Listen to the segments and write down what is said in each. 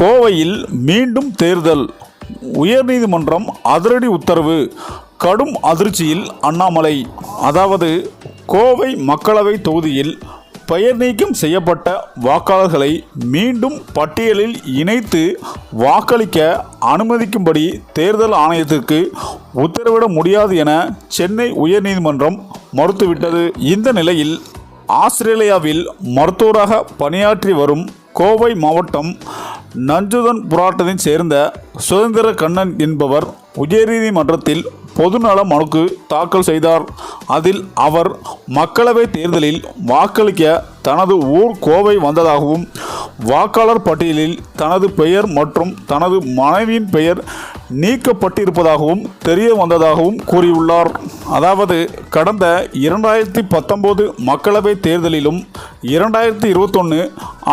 கோவையில் மீண்டும் தேர்தல். உயர்நீதிமன்றம் அதிரடி உத்தரவு. கடும் அதிர்ச்சியில் அண்ணாமலை. அதாவது கோவை மக்களவை தொகுதியில் பெயர் நீக்கம் செய்யப்பட்ட வாக்காளர்களை மீண்டும் பட்டியலில் இணைத்து வாக்களிக்க அனுமதிக்கும்படி தேர்தல் ஆணையத்திற்கு உத்தரவிட முடியாது என சென்னை உயர்நீதிமன்றம் மறுத்துவிட்டது. இந்த நிலையில் ஆஸ்திரேலியாவில் மருத்துவராக பணியாற்றி வரும் கோவை மாவட்டம் நஞ்சுதன் புராட்டத்தைச் சேர்ந்த சுதந்திர கண்ணன் என்பவர் உயர்நீதிமன்றத்தில் பொதுநல மனுக்கு தாக்கல் செய்தார். அதில் அவர் மக்களவைத் தேர்தலில் வாக்களிக்க தனது ஊர் கோவை வந்ததாகவும் வாக்காளர் பட்டியலில் தனது பெயர் மற்றும் தனது மனைவியின் பெயர் நீக்கப்பட்டிருப்பதாகவும் தெரிய வந்ததாகவும் கூறியுள்ளார். அதாவது கடந்த இரண்டாயிரத்தி பத்தொம்போது மக்களவைத் தேர்தலிலும் இரண்டாயிரத்தி இருபத்தொன்று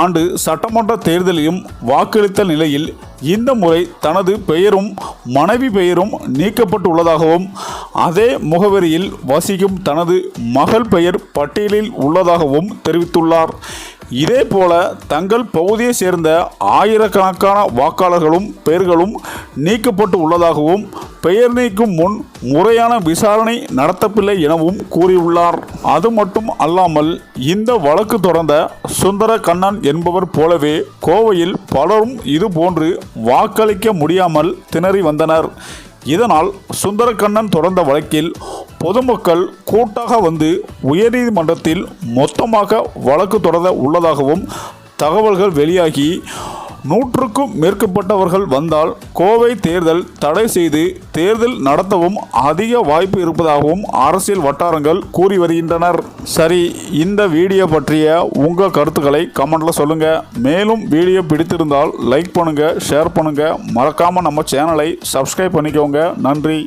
ஆண்டு சட்டமன்ற தேர்தலிலும் வாக்களித்த நிலையில் இந்த முறை தனது பெயரும் மனைவி பெயரும் நீக்கப்பட்டுள்ளதாகவும் அதே முகவரியில் வசிக்கும் தனது மகள் பெயர் பட்டியலில் உள்ளதாகவும் தெரிவித்துள்ளார். இதேபோல தங்கள் பகுதியை சேர்ந்த ஆயிரக்கணக்கான வாக்காளர்களும் பெயர்களும் நீக்கப்பட்டு உள்ளதாகவும் பெயர் நீக்கும் முன் முறையான விசாரணை நடத்தவில்லை எனவும் கூறியுள்ளார். அது மட்டும் அல்லாமல் இந்த வழக்கு தொடர்ந்த சுந்தர கண்ணன் என்பவர் போலவே கோவையில் பலரும் இதுபோன்று வாக்களிக்க முடியாமல் திணறி வந்தனர். இதனால் சுந்தரக்கண்ணன் தொடர்ந்த வழக்கில் பொதுமக்கள் கூட்டாக வந்து உயர்நீதிமன்றத்தில் மொத்தமாக வழக்கு தொடர உள்ளதாகவும் தகவல்கள் வெளியாகி நூற்றுக்கும் மேற்கப்பட்டவர்கள் வந்தால் கோவை தேர்தல் தடை செய்து தேர்தல் நடத்தவும் அதிக வாய்ப்பு இருப்பதாகவும் அரசியல் வட்டாரங்கள் கூறி வருகின்றனர். சரி இந்த வீடியோ பற்றிய உங்கள் கருத்துக்களை கமெண்ட்ல சொல்லுங்க. மேலும் வீடியோ பிடித்திருந்தால் லைக் பண்ணுங்க ஷேர் பண்ணுங்க. மறக்காம நம்ம சேனலை சப்ஸ்கிரைப் பண்ணிக்கோங்க. நன்றி.